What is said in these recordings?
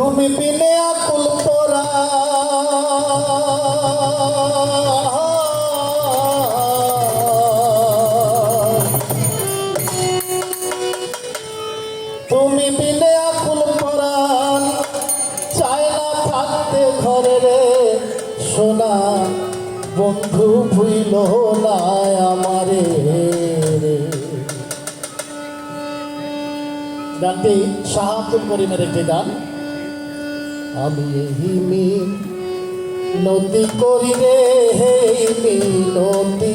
তুমি বিনে আকুল পরা তুমি বিনে আকুল পরাণ চায় না থাকতে ঘরে রে। সোনা, বন্ধু ভুইল না আমারে গানটি শাহ আব্দুল করিমের একটি গান। আমি এই মিল নদী করি রে এই মিনতি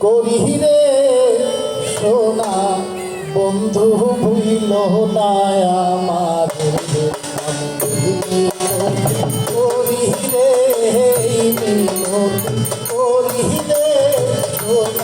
করি রে সোনা বন্ধু ভুইল না আমার করি রে মিনতি করি রে সোনা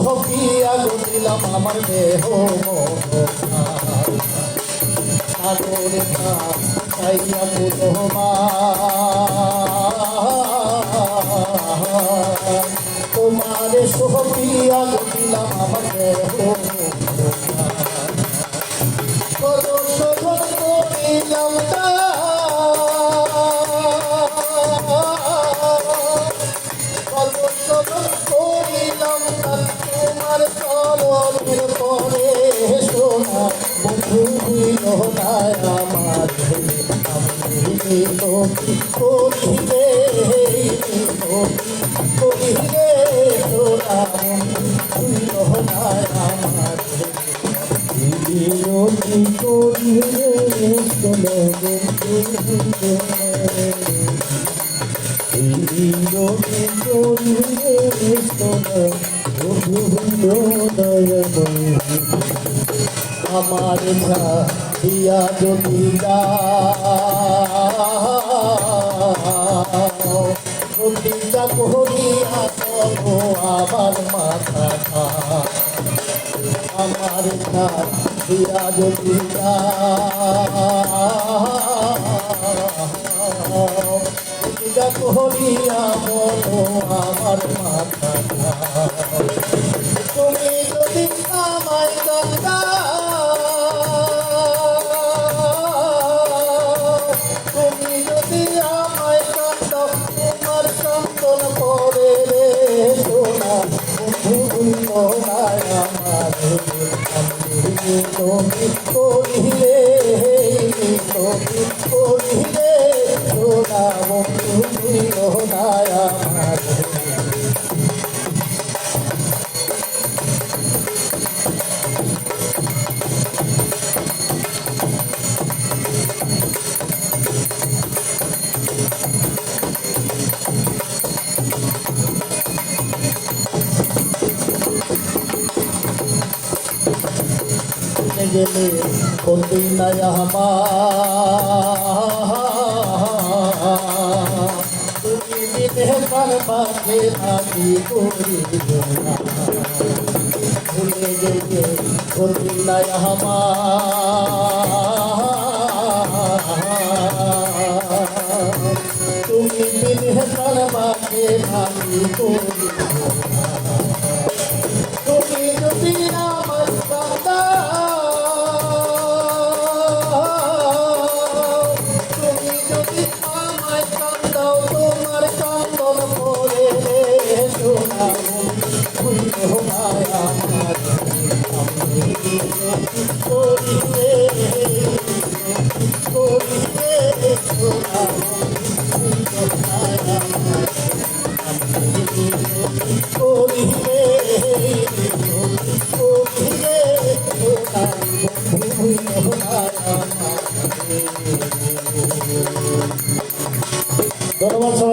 সহকিয়া দিলাম আমার দেহ সাগরে ভা চাইয়া কোনো মা তোমার সহকিয়া দিলাম আমার দেহ হইল না আমার আমি মিনতি করিলে মিনতি করিলে সোনা না আমার যদি করি রে সোনা বন্ধু আমার দিয়া যদি প্রতিটা করিয়া করো আমার মাথা আমার দিয়া যদি প্রতিটা করিয়া বলো আমার মাথা তুমি যদি আমায় গঙ্গা গেলে বলবি না আমার? তুমি দিলে পারবাকে আমি করি না। ভুলে গেলে বলবি না আমার তুমি দিলে পারবাকে আমি করি ধন্যবাদ সবাইকে